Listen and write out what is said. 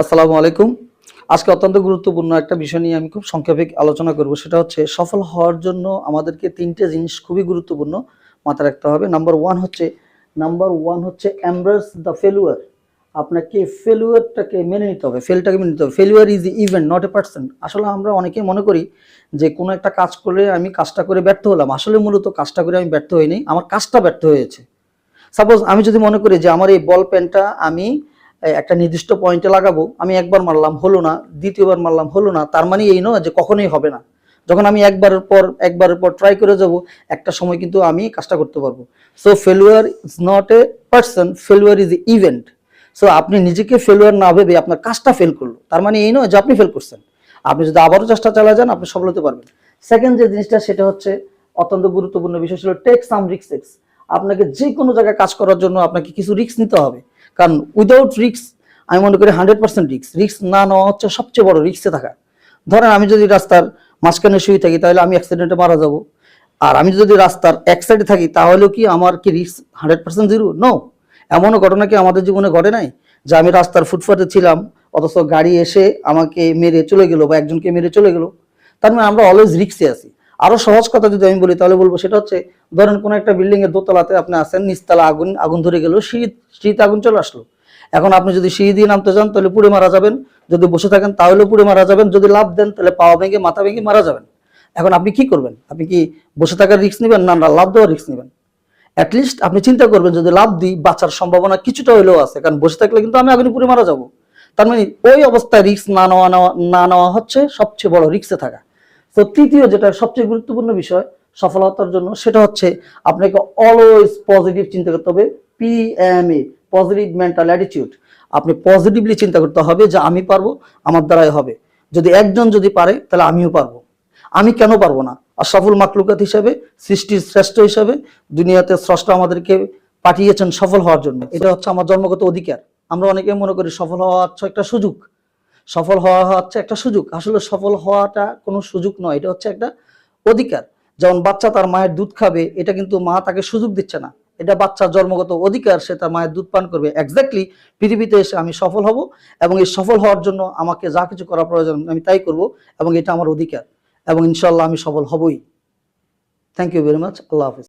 আসসালামু আলাইকুম। আজকে অত্যন্ত গুরুত্বপূর্ণ একটা বিষয় নিয়ে আমি খুব সংক্ষেপে আলোচনা করব, সেটা হচ্ছে সফল হওয়ার জন্য আমাদেরকে তিনটে জিনিস খুবই গুরুত্বপূর্ণ মাথায় রাখতে হবে। নাম্বার ওয়ান হচ্ছে নাম্বার ওয়ান হচ্ছে অ্যাম্ব্রাস দ্য ফেলুয়ার আপনাকে ফেলুয়ারটাকে মেনে নিতে হবে ফেলটাকে মেনে নিতে হবে। Failure is event not a person আসলে আমরা অনেকে মনে করি যে কোনো একটা কাজ করে আমি কাজটা করে ব্যর্থ হলাম। আসলে মূলত কাজটা করে আমি ব্যর্থ হইনি, আমার কাজটা ব্যর্থ হয়েছে। সাপোজ আমি যদি মনে করি যে আমার এই বল পেনটা আমি একটা নির্দিষ্ট পয়েন্টে লাগাবো। আমি একবার মারলাম, হলো না। দ্বিতীয়বার মারলাম, হলো না। তার মানে এই নয় যে কখনোই হবে না। যখন আমি একবারের পর একবারের পর ট্রাই করে যাব, একটা সময় কিন্তু আমি কাজটা করতে পারব। So failure is not a person failure is a event so আপনি নিজেকে ফেলুয়ার না ভেবে আপনার কাজটা ফেল করল। তার মানে এই নয় যে আপনি ফেল করছেন। আপনি যদি আবারও চেষ্টা চালা যান, আপনি সফল হতে পারবেন। সেকেন্ড যে জিনিসটা, সেটা হচ্ছে, অত্যন্ত গুরুত্বপূর্ণ বিষয় ছিল টেক সাম রিক্স আপনাকে যে কোনো জায়গায় কাজ করার জন্য আপনাকে কিছু রিস্ক নিতে হবে। কারণ উইদাউট রিস্ক আমি মনে করি হান্ড্রেড পার্সেন্ট রিক্স রিস্ক না নেওয়া হচ্ছে সবচেয়ে বড় রিক্সে থাকা। ধরেন আমি যদি রাস্তার মাঝখানে শুয়ে থাকি, তাহলে আমি অ্যাক্সিডেন্টে মারা যাব। আর আমি যদি রাস্তার এক সাইডে থাকি, তাহলেও কি আমার কি রিক্স হান্ড্রেড পার্সেন্ট জিরো নো এমনও ঘটনা কি আমাদের জীবনে ঘটে নাই? যে আমি রাস্তার ফুটপাতে ছিলাম, অথচ গাড়ি এসে আমাকে মেরে চলে গেলো বা একজনকে মেরে চলে গেলো। তার মানে আমরা অলওয়েজ রিক্সে আছি। আরও সহজ কথা যদি আমি বলি, তাহলে বলব সেটা হচ্ছে, ধরেন কোনো একটা বিল্ডিং এর দোতলাতে আপনি আছেন, নিচতলা আগুন আগুন ধরে গেল শীত শীত আগুন চলে আসলো। এখন আপনি যদি সিঁড়ি দিয়ে নামতে যান, তাহলে পুড়ে মারা যাবেন। যদি বসে থাকেন, তাহলেও পুড়ে মারা যাবেন। যদি লাভ দেন, তাহলে পাওয়া ভেঙে, মাথা ভেঙে মারা যাবেন। এখন আপনি কি করবেন? আপনি কি বসে থাকার রিস্ক নেবেন না না লাভ দেওয়ার রিস্ক নেবেন? অ্যাটলিস্ট আপনি চিন্তা করবেন, যদি লাভ দিই, বাঁচার সম্ভাবনা কিছুটা হলেও আছে। কারণ বসে থাকলে কিন্তু আমি আগুনে পুড়ে মারা যাব। তার মানে ওই অবস্থায় রিস্ক না নেওয়া নেওয়া, না নেওয়া হচ্ছে সবচেয়ে বড় রিস্কে থাকা। তো তৃতীয় যেটা সবচেয়ে গুরুত্বপূর্ণ বিষয় সফলতার জন্য, সেটা হচ্ছে আপনাকে অলওয়েজ পজিটিভ চিন্তা করতে হবে পিএমএ পজিটিভ মেন্টাল অ্যাটিটিউড আপনি পজিটিভলি চিন্তা করতে হবে যে আমি পারব, আমার দ্বারাই হবে। যদি একজন যদি পারে, তাহলে আমিও পারব। আমি কেন পারব না? আর সফল মাকলুকাত হিসাবে, সৃষ্টির শ্রেষ্ঠ হিসাবে, দুনিয়াতে স্রষ্টা আমাদেরকে পাঠিয়েছেন সফল হওয়ার জন্য। এটা হচ্ছে আমার জন্মগত অধিকার। আমরা অনেকে মনে করি সফল হওয়া হচ্ছে একটা সুযোগ। সফল হওয়া হচ্ছে একটা সুযোগ। আসলে সফল হওয়াটা কোনো সুযোগ নয়, এটা হচ্ছে একটা অধিকার। যেমন বাচ্চা তার মায়ের দুধ খাবে, এটা কিন্তু মা তাকে সুযোগ দিচ্ছে না। এটা বাচ্চার জন্মগত অধিকার, সে তার মায়ের দুধ পান করবে। এক্স্যাক্টলি পৃথিবীতে এসে আমি সফল হব এবং এই সফল হওয়ার জন্য আমাকে যা কিছু করা প্রয়োজন, আমি তাই করব এবং এটা আমার অধিকার এবং ইনশাল্লাহ আমি সফল হবই। থ্যাংক ইউ ভেরি মাচ আল্লাহ হাফিজ।